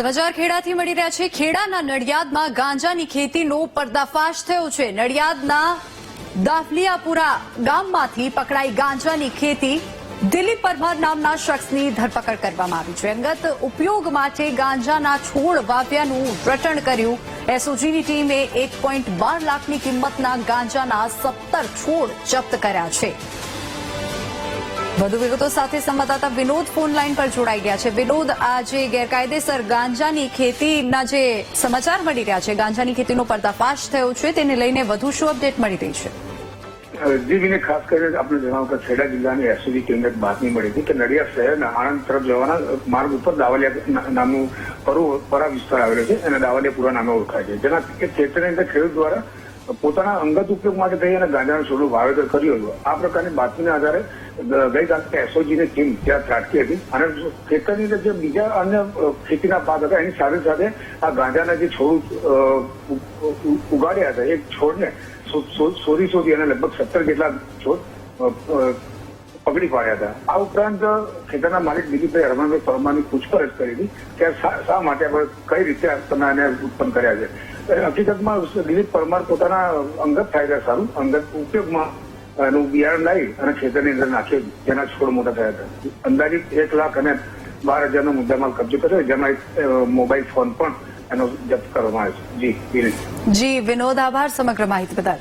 સમાચાર ખેડાથી મળી રહ્યા છે. ખેડાના નડિયાદમાં ગાંજાની ખેતીનો પર્દાફાશ થયો છે. નડિયાદના દાફલિયાપુરા ગામમાંથી પકડાઈ ગાંજાની ખેતી દિલીપ પરમાર નામના શખ્સની ધરપકડ કરવામાં આવી છે. અંગત ઉપયોગ માટે ગાંજાના છોડ વાવ્યાનું રટણ કર્યું. એસઓજીની ટીમે એક લાખની કિંમતના ગાંજાના સત્તર છોડ જપ્ત કર્યા છે. વધુ વિગતો સાથે સંવાદદાતા વિનોદ ફોન લાઈન પર જોડાઈ ગયા છે. વિનોદ આ જે ગેરકાયદેસર ગાંજાની ખેતીના જે સમાચાર મળી રહ્યા છે, ગાંજાની ખેતીનો પર્દાફાશ થયો છે, તેને લઈને વધુ શું અપડેટ મળી રહી છે? જીવીને ખાસ કરીને આપણે જણાવું કે ખેડા જિલ્લાની એસઓજી કેન્દ્ર બાતમી મળી હતી કે નડિયાદ શહેરના આણંદ તરફ જવાના માર્ગ ઉપર દાવલિયા નામનું પરુ વિસ્તાર આવેલો છે અને દાવલિયાપુરા નામે ઓળખાય છે. જેના ખેતરની અંદર ખેડૂત દ્વારા પોતાના અંગત ઉપયોગ માટે થઈ અને ગાંજાનું છોડનું વાવેતર કર્યું હતું. આ પ્રકારની બાતમીના આધારે ગઈકાલે એસઓજીની ટીમ ત્યાં ત્રાટકી હતી. અને ખેતરની અંદર જે બીજા અન્ય ખેતીના પાક હતા, એની સાથે સાથે આ ગાંજાના જે છોડ ઉગાડ્યા હતા, એ છોડને શોધી શોધી અને લગભગ સત્તર જેટલા છોડ પકડી પાડ્યા હતા. આ ઉપરાંત ખેતરના માલિક દિલીપભાઈ હરમનભાઈ પરમારની પૂછપરછ કરી હતી કે શા માટે કઈ રીતે તમે આને ઉત્પન્ન કર્યા છે. હકીકતમાં દિલીપ પરમાર પોતાના અંગત ફાયદા સારું. અંગત ઉપયોગમાં એનું બિયારણ લાવી અને ખેતરની અંદર નાખ્યું જેના છોડ મોટા થયા હતા. અંદાજિત એક લાખ અને બાર હજારનો મુદ્દામાલ કબજો કર્યો જેમાં એક મોબાઈલ ફોન પણ એનો જપ્ત કરવામાં આવ્યો છે. જી જી, વિનોદ, આભાર. સમગ્ર માહિતી બદલ